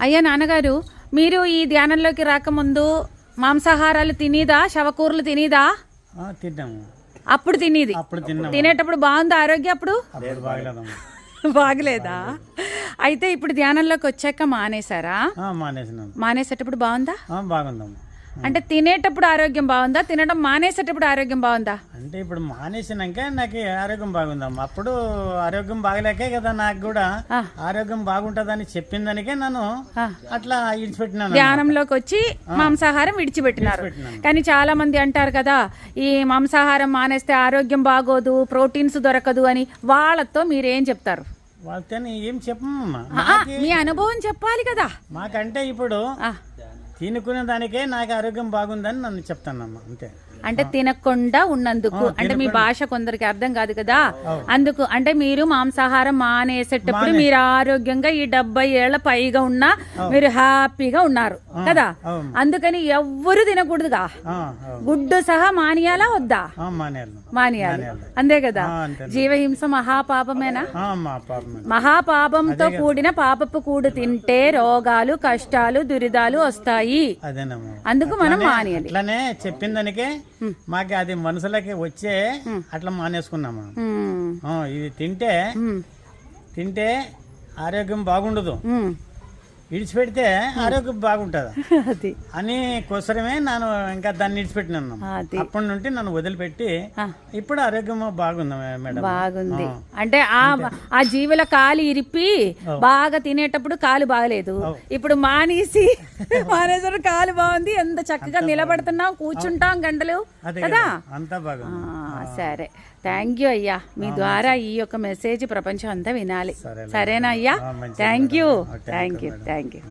అయ్యా నాన్నగారు మీరు ఈ ధ్యానంలోకి రాకముందు మాంసాహారాలు తినేదా? శవకూరలు తినేదా? తిన్నాము. అప్పుడు తినేది. తినేటప్పుడు బాగుంది ఆరోగ్యం అప్పుడు? బాగలేదా? అయితే ఇప్పుడు ధ్యానంలోకి వచ్చాక మానేశారా? మానేసేటప్పుడు బాగుందా? బాగుందమ్మా. అంటే తినేటప్పుడు ఆరోగ్యం బాగుందా? తినడం మానేసేటప్పుడు ఆరోగ్యం బాగుందా? అంటే ఇప్పుడు మానేసినాక నాకు ఆరోగ్యం బాగుందమ్మా. అప్పుడు ఆరోగ్యం బాగలేకే కదా నాకు కూడా. ఆరోగ్యం బాగుంటుందని చెప్పిన దానికే నన్ను. అట్లా ఇడిచిపెట్టినాను ధ్యానంలోకి వచ్చి మాంసాహారం విడిచిపెట్టినారు. విడిచిపెట్టినాను. కానీ చాలా మంది అంటారు కదా ఈ మాంసాహారం మానేస్తే ఆరోగ్యం బాగోదు ప్రోటీన్స్ దొరకదు అని వాళ్ళతో మీరేం చెప్తారు? వాళ్ళతో ఏం చెప్పమ్మా మీ అనుభవం చెప్పాలి కదా. మాకంటే ఇప్పుడు తినుకునే దానికే నాకు ఆరోగ్యం బాగుందని నన్ను చెప్తానమ్మా అంతే. అంటే తినకుండా ఉన్నందుకు. అంటే మీ భాష కొందరికి అర్థం కాదు కదా. అందుకు అంటే మీరు మాంసాహారం మానేసేటప్పుడు మీరు ఆరోగ్యంగా ఈ డెబ్బై ఏళ్ళ పైగా ఉన్నా మీరు హ్యాపీగా ఉన్నారు కదా. అందుకని ఎవ్వరు తినకూడదుగా. గుడ్డు సహా మానియాలా వద్దా? మానేయాలి. అంతే కదా. జీవహింస మహాపాపమేనా? మహాపాపంతో కూడిన పాపపు కూడు తింటే రోగాలు కష్టాలు దురిదాలు వస్తాయి. అందుకు మనం మానేయాలి. అట్లానే చెప్పిన దానికే మాకు అది మనసులకి వచ్చే అట్లా మానేసుకున్నాము. ఇది తింటే తింటే ఆరోగ్యం బాగుండదు. విడిచిపెడితే ఆరోగ్యం బాగుంటుంది? అది. అని కోసరమే నేను ఇంకా దాన్ని విడిచిపెట్టినాను అప్పటి నుండి నన్ను వదిలిపెట్టి. ఇప్పుడు ఆరోగ్యం బాగుంది మేడం. బాగుంది. అంటే ఆ ఆ జీవుల కాలు ఇరిపి బాగా తినేటప్పుడు కాలు బాగలేదు. ఇప్పుడు మానేసి మానేసరికి కాలు బాగుంది. ఎంత చక్కగా నిలబడుతున్నాం కూర్చుంటాం గంటలు కదా? అంతా బాగుంది. సరే. థ్యాంక్ యూ అయ్యా. మీ ద్వారా ఈ యొక్క మెసేజ్ ప్రపంచం అంతా వినాలి. సరేనా అయ్యా? Thank you thank you thank you